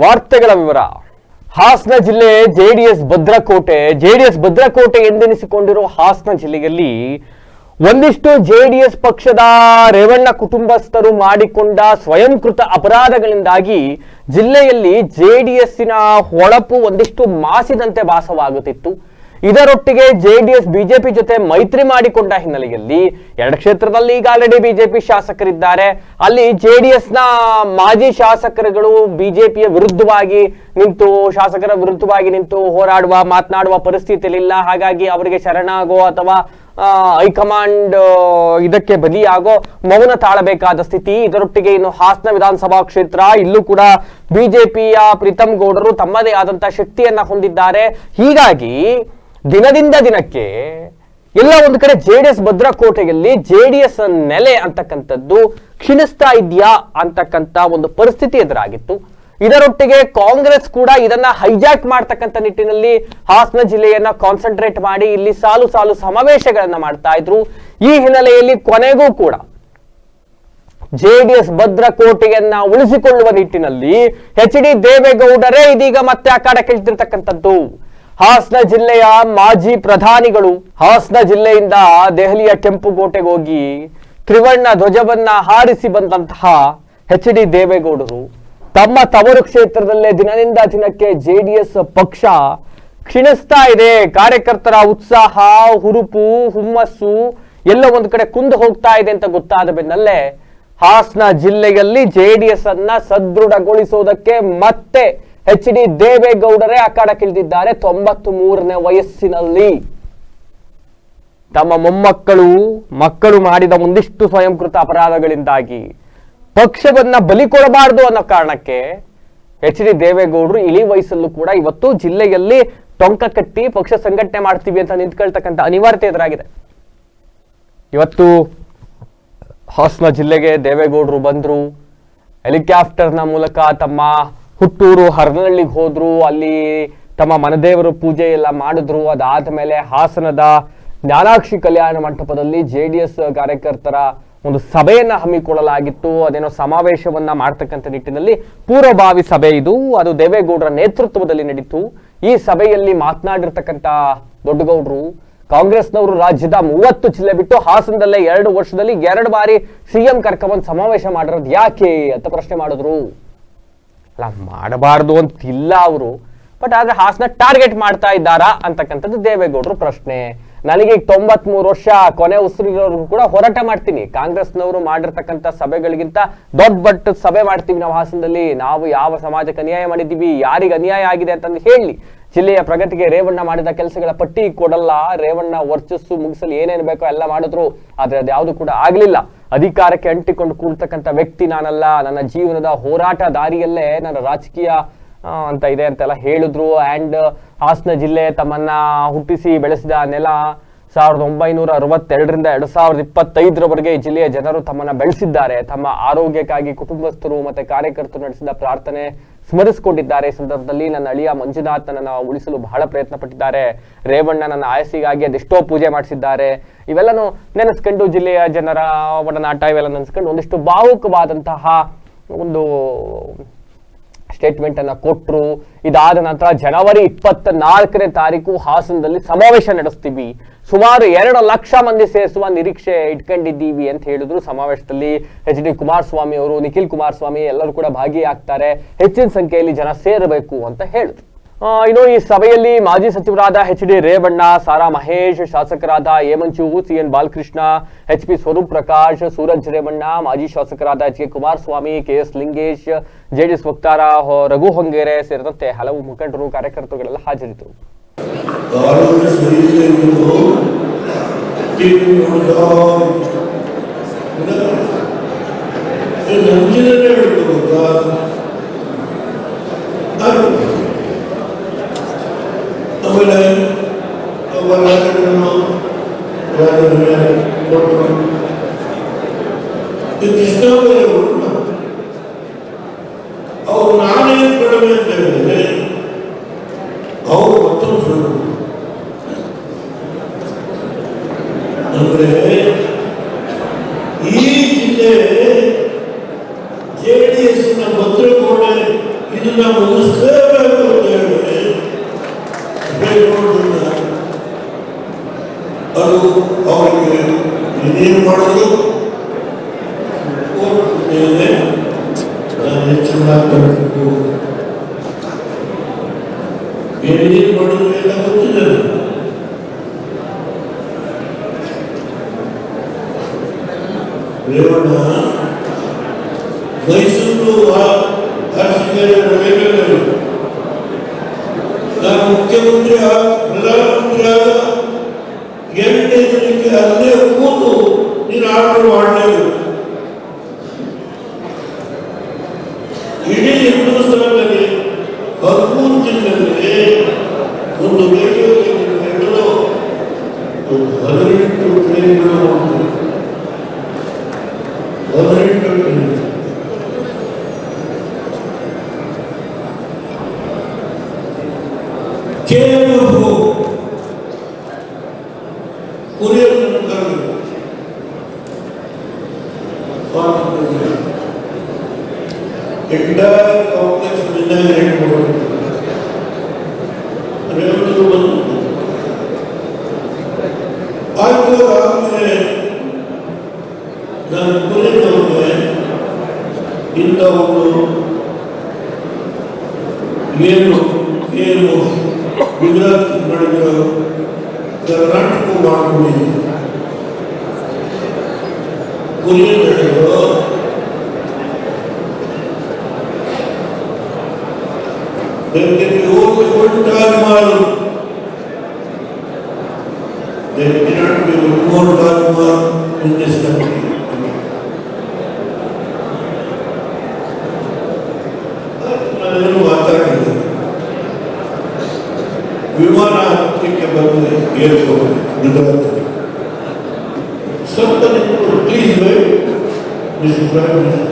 ವಾರ್ತೆಗಳ ವಿವರ. ಹಾಸನ ಜಿಲ್ಲೆ ಜೆಡಿಎಸ್ ಭದ್ರಕೋಟೆ ಜೆಡಿಎಸ್ ಭದ್ರಕೋಟೆ ಎಂದೆನಿಸಿಕೊಂಡಿರುವ ಹಾಸನ ಜಿಲ್ಲೆಯಲ್ಲಿ ಒಂದಿಷ್ಟು ಜೆಡಿಎಸ್ ಪಕ್ಷದ ರೇವಣ್ಣ ಕುಟುಂಬಸ್ಥರು ಮಾಡಿಕೊಂಡ ಸ್ವಯಂಕೃತ ಅಪರಾಧಗಳಿಂದಾಗಿ ಜಿಲ್ಲೆಯಲ್ಲಿ ಜೆಡಿಎಸ್ಸಿನ ಹೊಳಪು ಒಂದಿಷ್ಟು ಮಾಸಿದಂತೆ ಭಾಸವಾಗುತ್ತಿತ್ತು. ಇದರೊಟ್ಟಿಗೆ ಜೆಡಿಎಸ್, ಬಿಜೆಪಿ ಜೊತೆ ಮೈತ್ರಿ ಮಾಡಿಕೊಂಡ ಹಿನ್ನೆಲೆಯಲ್ಲಿ ಎರಡು ಕ್ಷೇತ್ರದಲ್ಲಿ ಈಗ ಆಲ್ರೆಡಿ ಬಿಜೆಪಿ ಶಾಸಕರಿದ್ದಾರೆ. ಅಲ್ಲಿ ಜೆಡಿಎಸ್ನ ಮಾಜಿ ಶಾಸಕರುಗಳು ಬಿಜೆಪಿಯ ವಿರುದ್ಧವಾಗಿ ನಿಂತು, ಶಾಸಕರ ವಿರುದ್ಧವಾಗಿ ನಿಂತು ಹೋರಾಡುವ, ಮಾತನಾಡುವ ಪರಿಸ್ಥಿತಿಯಲ್ಲಿಲ್ಲ. ಹಾಗಾಗಿ ಅವರಿಗೆ ಶರಣಾಗೋ ಅಥವಾ ಹೈಕಮಾಂಡ್ ಇದಕ್ಕೆ ಬಲಿಯಾಗೋ ಮೌನ ತಾಳಬೇಕಾದ ಸ್ಥಿತಿ. ಇದರೊಟ್ಟಿಗೆ ಇನ್ನು ಹಾಸನ ವಿಧಾನಸಭಾ ಕ್ಷೇತ್ರ, ಇಲ್ಲೂ ಕೂಡ ಬಿಜೆಪಿಯ ಪ್ರೀತಮ್ ಗೌಡರು ತಮ್ಮದೇ ಆದಂತಹ ಶಕ್ತಿಯನ್ನ ಹೊಂದಿದ್ದಾರೆ. ಹೀಗಾಗಿ ದಿನದಿಂದ ದಿನಕ್ಕೆ ಎಲ್ಲ ಒಂದು ಕಡೆ ಜೆಡಿಎಸ್ ಭದ್ರಕೋಟೆಯಲ್ಲಿ ಜೆಡಿಎಸ್ ನೆಲೆ ಅಂತಕ್ಕಂಥದ್ದು ಕ್ಷೀಣಿಸ್ತಾ ಇದೆಯಾ ಅಂತಕ್ಕಂಥ ಒಂದು ಪರಿಸ್ಥಿತಿ ಎದುರಾಗಿತ್ತು. ಇದರೊಟ್ಟಿಗೆ ಕಾಂಗ್ರೆಸ್ ಕೂಡ ಇದನ್ನ ಹೈಜಾಕ್ ಮಾಡ್ತಕ್ಕಂಥ ನಿಟ್ಟಿನಲ್ಲಿ ಹಾಸನ ಜಿಲ್ಲೆಯನ್ನ ಕಾನ್ಸಂಟ್ರೇಟ್ ಮಾಡಿ ಇಲ್ಲಿ ಸಾಲು ಸಾಲು ಸಮಾವೇಶಗಳನ್ನ ಮಾಡ್ತಾ ಇದ್ರು. ಈ ಹಿನ್ನೆಲೆಯಲ್ಲಿ ಕೊನೆಗೂ ಕೂಡ ಜೆಡಿಎಸ್ ಭದ್ರಕೋಟೆಯನ್ನ ಉಳಿಸಿಕೊಳ್ಳುವ ನಿಟ್ಟಿನಲ್ಲಿ ಎಚ್ ಡಿ ದೇವೇಗೌಡರೇ ಇದೀಗ ಮತ್ತೆ ಅಖಾಡಕ್ಕಿಳಿದಿರ್ತಕ್ಕಂಥದ್ದು ಹಾಸನ ಜಿಲ್ಲೆಯ ಮಾಜಿ ಪ್ರಧಾನಿಗಳು ಹಾಸನ ಜಿಲ್ಲೆಯಿಂದ ದೆಹಲಿಯ ಕೆಂಪುಕೋಟೆಗೆ ಹೋಗಿ ತ್ರಿವರ್ಣ ಧ್ವಜವನ್ನ ಹಾರಿಸಿ ಬಂದಂತಹ ಎಚ್ ಡಿ ದೇವೇಗೌಡರು. ತಮ್ಮ ತವರು ಕ್ಷೇತ್ರದಲ್ಲೇ ದಿನದಿಂದ ದಿನಕ್ಕೆ ಜೆಡಿಎಸ್ ಪಕ್ಷ ಕ್ಷೀಣಿಸ್ತಾ ಇದೆ. ಕಾರ್ಯಕರ್ತರ ಉತ್ಸಾಹ, ಹುರುಪು, ಹುಮ್ಮಸ್ಸು ಎಲ್ಲ ಒಂದು ಕಡೆ ಕುಂದು ಹೋಗ್ತಾ ಇದೆ ಅಂತ ಗೊತ್ತಾದ ಬೆನ್ನಲ್ಲೇ ಹಾಸನ ಜಿಲ್ಲೆಯಲ್ಲಿ ಜೆಡಿಎಸ್ ಅನ್ನ ಸದೃಢಗೊಳಿಸುವುದಕ್ಕೆ ಮತ್ತೆ ಎಚ್ ಡಿ ದೇವೇಗೌಡರೇ ಅಖಾಡಕ್ಕಿಳಿದಿದ್ದಾರೆ ತೊಂಬತ್ತು ಮೂರನೇ ವಯಸ್ಸಿನಲ್ಲಿ. ತಮ್ಮ ಮೊಮ್ಮಕ್ಕಳು, ಮಕ್ಕಳು ಮಾಡಿದ ಒಂದಿಷ್ಟು ಸ್ವಯಂಕೃತ ಅಪರಾಧಗಳಿಂದಾಗಿ ಪಕ್ಷವನ್ನ ಬಲಿ ಕೊಡಬಾರದು ಅನ್ನೋ ಕಾರಣಕ್ಕೆ ಎಚ್ ಡಿ ದೇವೇಗೌಡರು ಇಳಿ ವಯಸ್ಸಲ್ಲೂ ಕೂಡ ಇವತ್ತು ಜಿಲ್ಲೆಯಲ್ಲಿ ಟೊಂಕ ಕಟ್ಟಿ ಪಕ್ಷ ಸಂಘಟನೆ ಮಾಡ್ತೀವಿ ಅಂತ ನಿಂತ್ಕೊಳ್ತಕ್ಕಂಥ ಅನಿವಾರ್ಯತೆ ಎದುರಾಗಿದೆ. ಇವತ್ತು ಹಾಸನ ಜಿಲ್ಲೆಗೆ ದೇವೇಗೌಡರು ಬಂದ್ರು. ಹೆಲಿಕಾಪ್ಟರ್ನ ಮೂಲಕ ತಮ್ಮ ಹುಟ್ಟೂರು ಹರನಹಳ್ಳಿಗೆ ಹೋದ್ರು, ಅಲ್ಲಿ ತಮ್ಮ ಮನದೇವರು ಪೂಜೆ ಎಲ್ಲ ಮಾಡಿದ್ರು. ಅದಾದ ಮೇಲೆ ಹಾಸನದ ಜ್ಞಾನಾಕ್ಷಿ ಕಲ್ಯಾಣ ಮಂಟಪದಲ್ಲಿ ಜೆ ಕಾರ್ಯಕರ್ತರ ಒಂದು ಸಭೆಯನ್ನ ಹಮ್ಮಿಕೊಳ್ಳಲಾಗಿತ್ತು. ಅದೇನೋ ಸಮಾವೇಶವನ್ನ ಮಾಡ್ತಕ್ಕಂತ ನಿಟ್ಟಿನಲ್ಲಿ ಪೂರ್ವಭಾವಿ ಸಭೆ ಇದು. ಅದು ದೇವೇಗೌಡರ ನೇತೃತ್ವದಲ್ಲಿ ನಡೀತು. ಈ ಸಭೆಯಲ್ಲಿ ಮಾತನಾಡಿರ್ತಕ್ಕಂಥ ದೊಡ್ಡಗೌಡರು, ಕಾಂಗ್ರೆಸ್ನವರು ರಾಜ್ಯದ ಮೂವತ್ತು ಜಿಲ್ಲೆ ಬಿಟ್ಟು ಹಾಸನದಲ್ಲೇ ಎರಡು ವರ್ಷದಲ್ಲಿ ಎರಡು ಬಾರಿ ಸಿಎಂ ಕರ್ಕೊಂಡ್ ಸಮಾವೇಶ ಮಾಡಿರೋದು ಯಾಕೆ ಅಂತ ಪ್ರಶ್ನೆ ಮಾಡಿದ್ರು. ಅಲ್ಲ, ಮಾಡಬಾರ್ದು ಅಂತಿಲ್ಲ ಅವರು. ಬಟ್ ಆದ್ರೆ ಹಾಸನ ಟಾರ್ಗೆಟ್ ಮಾಡ್ತಾ ಇದ್ದಾರಾ ಅಂತಕ್ಕಂಥದ್ದು ದೇವೇಗೌಡರು ಪ್ರಶ್ನೆ. ನನಗೆ ಈಗ ತೊಂಬತ್ ಮೂರು ವರ್ಷ, ಕೊನೆ ಉಸಿರಿರೋರ್ಗು ಕೂಡ ಹೋರಾಟ ಮಾಡ್ತೀನಿ. ಕಾಂಗ್ರೆಸ್ನವರು ಮಾಡಿರ್ತಕ್ಕಂಥ ಸಭೆಗಳಿಗಿಂತ ದೊಡ್ಡ ಬಟ್ ಸಭೆ ಮಾಡ್ತೀವಿ ನಾವು ಹಾಸನದಲ್ಲಿ. ನಾವು ಯಾವ ಸಮಾಜಕ್ಕೆ ಅನ್ಯಾಯ ಮಾಡಿದ್ದೀವಿ, ಯಾರಿಗೆ ಅನ್ಯಾಯ ಆಗಿದೆ ಅಂತಂದು ಹೇಳಿ. ಜಿಲ್ಲೆಯ ಪ್ರಗತಿಗೆ ರೇವಣ್ಣ ಮಾಡಿದ ಕೆಲಸಗಳ ಪಟ್ಟಿ ಕೊಡಲ್ಲ. ರೇವಣ್ಣ ವರ್ಚಸ್ಸು ಮುಗಿಸಲು ಏನೇನು ಬೇಕೋ ಎಲ್ಲ ಮಾಡಿದ್ರು. ಆದ್ರೆ ಅದ್ಯಾವುದು ಕೂಡ ಆಗ್ಲಿಲ್ಲ. ಅಧಿಕಾರಕ್ಕೆ ಅಂಟಿಕೊಂಡು ಕೂಡ್ತಕ್ಕಂಥ ವ್ಯಕ್ತಿ ನಾನಲ್ಲ. ನನ್ನ ಜೀವನದ ಹೋರಾಟ ದಾರಿಯಲ್ಲೇ ನನ್ನ ರಾಜಕೀಯ ಅಂತ ಇದೆ ಅಂತೆಲ್ಲ ಹೇಳಿದ್ರು. ಆ್ಯಂಡ್ ಹಾಸನ ಜಿಲ್ಲೆ ತಮ್ಮನ್ನ ಹುಟ್ಟಿಸಿ ಬೆಳೆಸಿದ ನೆಲ ಸಾವಿರದ ಒಂಬೈನೂರ ಅರವತ್ತೆರಡರಿಂದ ಎರಡ್ ಸಾವಿರದ ಇಪ್ಪತ್ತೈದರವರೆಗೆ ಜಿಲ್ಲೆಯ ಜನರು ತಮ್ಮನ್ನ ಬೆಳೆಸಿದ್ದಾರೆ. ತಮ್ಮ ಆರೋಗ್ಯಕ್ಕಾಗಿ ಕುಟುಂಬಸ್ಥರು ಮತ್ತೆ ಕಾರ್ಯಕರ್ತರು ನಡೆಸಿದ ಪ್ರಾರ್ಥನೆ ಸ್ಮರಿಸಿಕೊಂಡಿದ್ದಾರೆ ಸಂದರ್ಭದಲ್ಲಿ ನನ್ನ ಅಳಿಯ ಮಂಜುನಾಥ್ ನನ್ನ ಉಳಿಸಲು ಬಹಳ ಪ್ರಯತ್ನ ಪಟ್ಟಿದ್ದಾರೆ ರೇವಣ್ಣ ನನ್ನ ಆಯಸ್ಸಿಗಾಗಿ ಅದೆಷ್ಟೋ ಪೂಜೆ ಮಾಡಿಸಿದ್ದಾರೆ. ಇವೆಲ್ಲನೂ ನೆನೆಸ್ಕೊಂಡು ಜಿಲ್ಲೆಯ ಜನರ ಒಡನಾಟ ಇವೆಲ್ಲ ನೆನೆಸ್ಕೊಂಡು ಒಂದಿಷ್ಟು ಭಾವುಕವಾದಂತಹ ಒಂದು ಸ್ಟೇಟ್ಮೆಂಟ್ ಅನ್ನ ಕೊಟ್ಟರು ಇದಾದ ನಂತರ ಜನವರಿ ಇಪ್ಪತ್ತ ನಾಲ್ಕನೇ ತಾರೀಕು ಹಾಸನದಲ್ಲಿ ಸಮಾವೇಶ ನಡೆಸ್ತೀವಿ. ಸುಮಾರು ಎರಡು ಲಕ್ಷ ಮಂದಿ ಸೇರಿಸುವ ನಿರೀಕ್ಷೆ ಇಟ್ಕೊಂಡಿದ್ದೀವಿ ಅಂತ ಹೇಳಿದ್ರು ಸಮಾವೇಶದಲ್ಲಿ ಎಚ್ ಡಿ ಕುಮಾರಸ್ವಾಮಿ ಅವರು, ನಿಖಿಲ್ ಕುಮಾರಸ್ವಾಮಿ ಎಲ್ಲರೂ ಕೂಡ ಭಾಗಿಯಾಗ್ತಾರೆ. ಹೆಚ್ಚಿನ ಸಂಖ್ಯೆಯಲ್ಲಿ ಜನ ಸೇರಬೇಕು ಅಂತ ಹೇಳಿದ್ರು. ಇನ್ನು ಈ ಸಭೆಯಲ್ಲಿ ಮಾಜಿ ಸಚಿವರಾದ ಎಚ್ ಡಿ ರೇವಣ್ಣ, ಸಾರಾ ಮಹೇಶ್, ಶಾಸಕರಾದ Hemanchu, C N Balakrishna H P Swaroop Prakash, Suraj Revanna, ಮಾಜಿ ಶಾಸಕರಾದ H K Kumaraswamy K S Lingesh, JDS ವಕ್ತಾರ ರಘು ಹೊಂಗೇರೆ ಸೇರಿದಂತೆ ಹಲವು ಮುಖಂಡರು, ಕಾರ್ಯಕರ್ತರುಗಳೆಲ್ಲ ಹಾಜರಿದ್ದರು. ಅವ್ರು ನಾನೇ ಕಡಿಮೆ ಅಂತ ಹೇಳಿದ್ರೆ ಅವರು ಮತ್ತೊಂದು ಸುಳ್ಳು ಅಂದ್ರೆ, ಈ ಜಿಲ್ಲೆ ಜೆ ಡಿ ಎಸ್ನ ಭದ್ರಕೋಟೆ ಇದು ಇದನ್ನ ಮುಗಿಸ್ಲೇಬೇಕು ಅಂತ ಹೇಳಿದ್ರೆ ಅದು ಅವರಿಗೆ ಇನ್ನೇನು ಮಾಡಿದ್ರು ಕೋರ್ಟ್ ಮೇಲೆ ಮಾತಾಡಬೇಕು ಏನೇನು ಮಾಡಿದ್ರು ಎಲ್ಲ ಗೊತ್ತಿದೆ ನನಗೆ. ರೇವಣ್ಣ ಮೈಸೂರು ಹಾಸಿಗೆ ನಾನು ಮುಖ್ಯಮಂತ್ರಿ ಆಗ ಪ್ರಧಾನಮಂತ್ರಿ ಆಗ ಎರಡನೇ ದಿನಕ್ಕೆ ಅಲ್ಲೇ ಕೂತು ನೀನು ಆರ್ಡರ್ ಮಾಡಲೇಬೇಕು ಹದಿನೆಂಟು ಟ್ರೈನ್ಗಳು ಹೋಗ್ತವೆ. ಹದಿನೆಂಟು ಟ್ರೈನ್ ಕೇವಲ ಕುರಿಯನ್ನು ಕರೆದು ಎಂಟೈರ್ ಕಾಂಪ್ಲೆಕ್ಸ್ ಇನಾಗ್ರೇಟ್ ಮಾಡೋದು ರೆವೆನ್ಯೂ ನಾನು ಕುರಿತವ್ರಿಗೆ ಇಂಥ ಒಂದು ಏನು ಏನು ಗುಜರಾತ್ ಮಾಡಿದ್ರು ಕರ್ನಾಟಕ ಮಾಡ್ಕೊಂಡಿದ್ದೀನಿ ಕುರಿ ನಡೆದು There can be only cannot be one more Taj Mahal in this country. ನಾನೇನು ಮಾತಾಡಿದ್ದೆ ವಿಮಾನ ಹತ್ತಕ್ಕೆ ಬಂದರೆ ಏರ್ಪೋರ್ಟ್ ಗುಜರಾತ್ ಸ್ವಲ್ಪ ಪ್ಲೀಸ್ ಮಿಸ್ಟರ್ ಪ್ರೈಮ್ ಮಿನಿಸ್ಟರ್